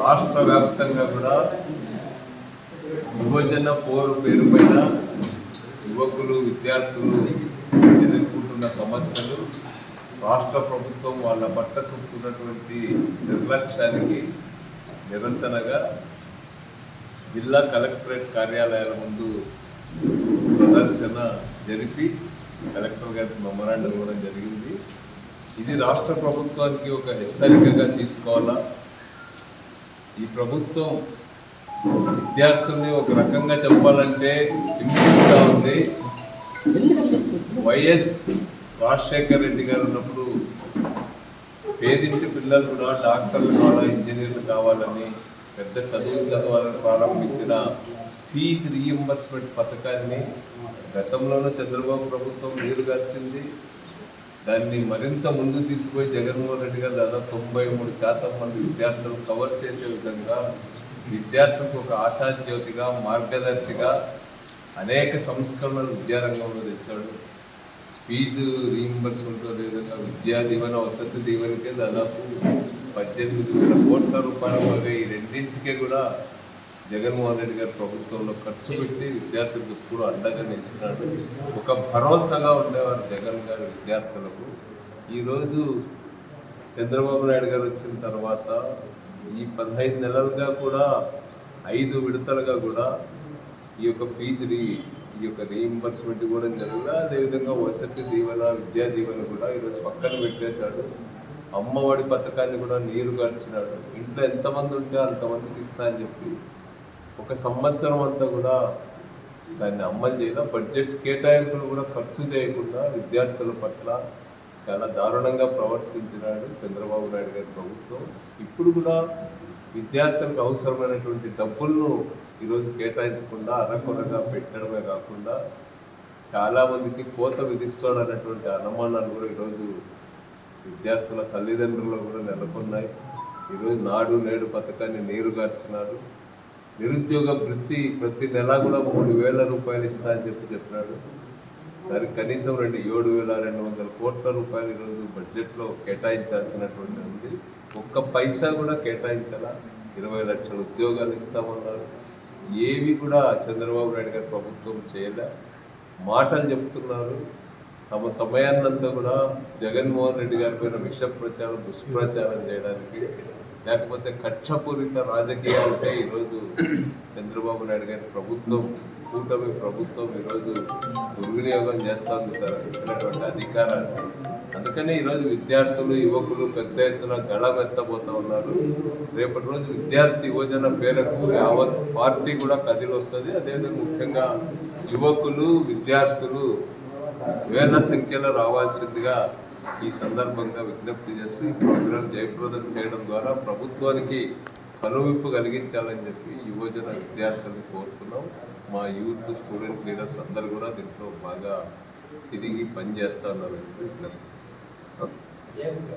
రాష్ట్ర వ్యాప్తంగా కూడా యువజన పోరు పేరు పైన యువకులు విద్యార్థులు ఎదుర్కొంటున్న సమస్యలు రాష్ట్ర ప్రభుత్వం వాళ్ళ పట్ల చూపుతున్నటువంటి నిర్లక్ష్యానికి నిరసనగా జిల్లా కలెక్టరేట్ కార్యాలయాల ముందు ప్రదర్శన జరిపి కలెక్టర్ గారికి మెమరాండం ఇవ్వడం జరిగింది. ఇది రాష్ట్ర ప్రభుత్వానికి ఒక హెచ్చరికగా తీసుకోవాలా? ఈ ప్రభుత్వం విద్యార్థుల్ని ఒక రకంగా చెప్పాలంటే హింసిస్తూ ఉంది. వైఎస్ రాజశేఖర్ రెడ్డి గారు ఉన్నప్పుడు పేదింటి పిల్లలు కూడా డాక్టర్లు కావాలా ఇంజనీర్లు కావాలని పెద్ద చదువులు చదవాలని ప్రారంభించిన ఫీజు రీఎంబర్స్మెంట్ పథకాన్ని గతంలోనూ చంద్రబాబు ప్రభుత్వం నీరుగార్చింది దాన్ని మరింత ముందు తీసుకుపోయి జగన్మోహన్ రెడ్డి గారు దాదాపు తొంభై మూడు శాతం మంది విద్యార్థులు కవర్ చేసే విధంగా విద్యార్థులకు ఒక ఆశాజ్యోతిగా మార్గదర్శిగా అనేక సంస్కరణలు విద్యారంగంలో తెచ్చాడు. ఫీజు రీయింబర్స్మెంట్ అదేవిధంగా విద్యా దీవెన వసతి దీవెనకే దాదాపు పద్దెనిమిది వేల కోట్ల రూపాయల వరకు ఈ రెండింటికే కూడా జగన్మోహన్ రెడ్డి గారి ప్రభుత్వంలో ఖర్చు పెట్టి విద్యార్థులకు ఎప్పుడు అండగా నిలిచినాడు. ఒక భరోసాగా ఉండేవారు జగన్ గారి విద్యార్థులకు. ఈరోజు చంద్రబాబు నాయుడు గారు వచ్చిన తర్వాత ఈ పదహైదు నెలలుగా కూడా ఐదు విడతలుగా కూడా ఈ యొక్క ఫీజు రీ ఈ యొక్క రీయింబర్స్మెంట్ కూడా జరిగింది. అదేవిధంగా వసతి దీవెన విద్యా దీవెన కూడా ఈరోజు పక్కన పెట్టేశాడు. అమ్మఒడి పథకాన్ని కూడా నీరు గడిచినాడు ఇంట్లో ఎంతమంది ఉంటే అంతమందికి ఇస్తా అని చెప్పి ఒక సంవత్సరం అంతా కూడా దాన్ని అమలు చేయడం బడ్జెట్ కేటాయింపులు కూడా ఖర్చు చేయకుండా విద్యార్థుల పట్ల చాలా దారుణంగా ప్రవర్తించినాడు చంద్రబాబు నాయుడు గారి ప్రభుత్వం. ఇప్పుడు కూడా విద్యార్థులకు అవసరమైనటువంటి డబ్బులను ఈరోజు కేటాయించకుండా అరకొరగా పెట్టడమే కాకుండా చాలామందికి కోత విధిస్తాడు అన్నటువంటి అనుమానాలు కూడా ఈరోజు విద్యార్థుల తల్లిదండ్రులు కూడా నెలకొన్నాయి. ఈరోజు నాడు నేడు పథకాన్ని నీరుగార్చినారు నిరుద్యోగ వృత్తి ప్రతి నెల కూడా మూడు వేల రూపాయలు ఇస్తా అని చెప్పి చెప్పినాడు. దానికి కనీసం రెండు ఏడు వేల రెండు వందల కోట్ల రూపాయలు ఈరోజు బడ్జెట్లో కేటాయించాల్సినటువంటి ఉంది. ఒక్క పైసా కూడా కేటాయించాలా. ఇరవై లక్షల ఉద్యోగాలు ఇస్తామన్నారు. ఏవి కూడా చంద్రబాబు నాయుడు గారి ప్రభుత్వం చేయలే. మాటలు చెప్తున్నారు. తమ సమయాన్నంతా కూడా జగన్మోహన్ రెడ్డి గారి పైన విష ప్రచారం దుష్ప్రచారం చేయడానికి లేకపోతే కక్షపూరిత రాజకీయాలపై ఈరోజు చంద్రబాబు నాయుడు గారి ప్రభుత్వం కూటమి ప్రభుత్వం ఈరోజు దుర్వినియోగం చేస్తుంది తనకు ఇచ్చినటువంటి అధికారాన్ని. అందుకనే ఈరోజు విద్యార్థులు యువకులు పెద్ద ఎత్తున గళమెత్తబోతూ ఉన్నారు. రేపటి రోజు విద్యార్థి యువజన పేరకు యావత్ పార్టీ కూడా కదిలి వస్తుంది అదేవిధంగా ముఖ్యంగా యువకులు విద్యార్థులు వేల సంఖ్యలో రావాల్సిందిగా ఈ సందర్భంగా విజ్ఞప్తి చేస్తూ ఈ ప్రోగ్రాం జయప్రదం చేయడం ద్వారా ప్రభుత్వానికి కనువిప్పు కలిగించాలని చెప్పి యువజన విద్యార్థులను కోరుతున్నాం. మా యూత్ స్టూడెంట్ లీడర్స్ అందరూ కూడా దీంట్లో బాగా తిరిగి పనిచేస్తున్నారు విజ్ఞప్తి